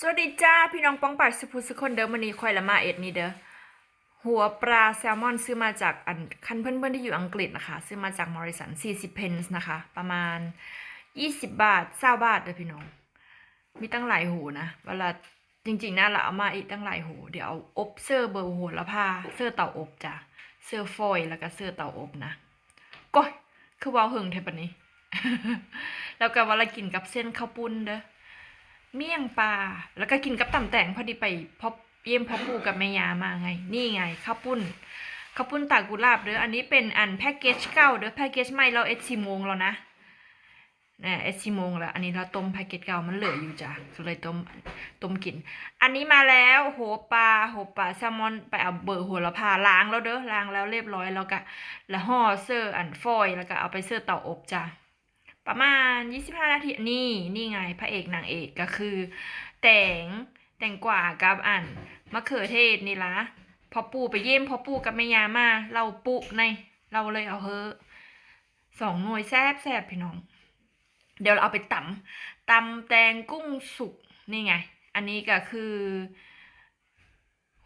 สวัสดีจ้า พี่น้องป้องปัดสุภุสุคนเดิมวันนี้คอยละมาเอ็ดนี่เด้อหัวปลาแซลมอนซื้อมาจากอันคันเพื่อนๆที่อยู่อังกฤษนะคะ ซื้อมาจากมอริสัน40เพนส์นะคะ ประมาณ 20 บาท20บาทเด้อพี่น้อง มีตั้งหลายหูนะเวลาจริงๆนะเราเอามาอีกตั้งหลายหูเดี๋ยวเอาอบเสื้อเบอร์โหระพาเสื้อเตาอบจ้ะเสื้อฟอยล์แล้วก็เสื้อเตาอบนะก้อยคือว้าหึงเทปนนี้ แล้วก็เวลากินกับเส้นข้าวปุ้นเด้อ เมี่ยงปลาแล้วก็กินกับตำแตงพอดีไปพบเยี่ยมพ่อปู่กับแม่ยามาไง นี่ไงข้าวปุ้นข้าวปุ้นตากุหลาบเด้ออันนี้เป็นอันแพ็กเกจเก่าเด้อแพ็กเกจใหม่เราเอสซีโมงแล้วนะเนี่ยเอสซีโมงแล้ว อันนี้เราต้มแพ็กเกจเก่ามันเหลืออยู่จ้ะก็เลยต้มต้มกิน อันนี้มาแล้วโหปลาโหปลาแซลมอนไปเอาเบอร์โหระพาล้างแล้วเด้อล้างแล้วเรียบร้อยแล้วก็แล้วห่อเสื้ออันฟอยแล้วก็เอาไปเสื้อเตาอบจ้ะ ประมาณ 25 นาทีนี่นี่ไงพระเอกนางเอกก็คือ แต่งแต่งกว่ากับอันมะเขือเทศนี่ละพอปู่ไปเยี่ยมพอปู่กับแม่ยามา เราปุในเราเลยเอาเฮอสองหน่วยแซบแซบพี่น้อง เดี๋ยวเราเอาไปตำตำแตงกุ้งสุกนี่ไง อันนี้ก็คือ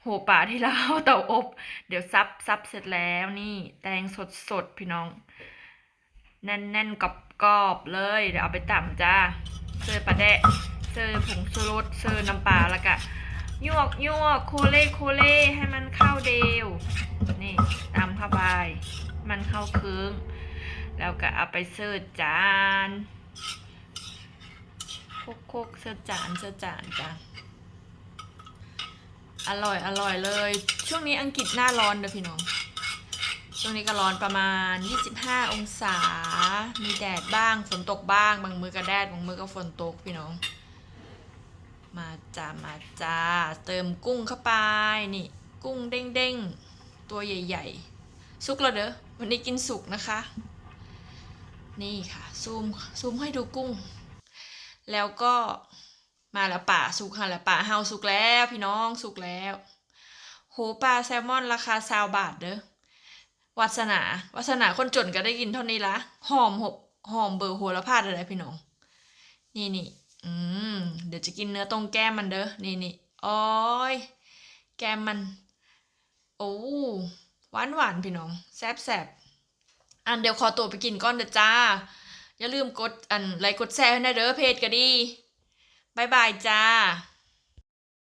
โหป่าที่เราเอาเตาอบ เดี๋ยวซับซับเสร็จแล้วนี่ แตงสดสดพี่น้อง แน่นๆกรอบๆเลย เดี๋ยวเอาไปต่ำจ้าเซอร์ปลาแดะเซอร์ผงชูรสเซอร์น้ำปลาแล้วก็ยวกยวกโคเล่โคเล่ให้มันเข้าเดวนี่ตำเข้าไปมันเข้าเครื่งแล้วก็เอาไปเสิร์ฟจานโคกโคกเสิร์ฟจานเสิร์ฟจานจ้าอร่อยอร่อยเลย ช่วงนี้อังกฤษหน้าร้อนเด้อพี่น้อง ช่วงนี้ก็ร้อนประมาณ 25 องศา มีแดดบ้าง ฝนตกบ้าง บางมือก็แดด บางมือก็ฝนตกพี่น้อง มาจ้า มาจ้า เติมกุ้งเข้าไป นี่ กุ้งเด้งๆ ตัวใหญ่ๆ สุกแล้วเด้อ วันนี้กินสุกนะคะ นี่ค่ะ ซูม ซูมให้ดูกุ้ง แล้วก็มาแล้วป่าสุกค่ะแล้วป่าเฮาสุกแล้ว พี่น้องสุกแล้ว โหปลาแซลมอนราคาซาวบาทเด้อ วาสนาวาสนาคนจนก็ได้กินเท่านี้ละหอมหบหอมเบอร์โหระพาดอะไรพี่น้อง นี่นี่อืมเดี๋ยวจะกินเนื้อตรงแก้มมันเด้อนี่นี่โอ้ยแก้มมัน โอ้หวานหวานพี่น้องแซบแซบอันเดี๋ยวขอตัวไปกินก่อนเด้อจ้า อย่าลืมกดอันไลค์กดแชร์ให้นะเด้อเพจก็ดีบายบายจ้า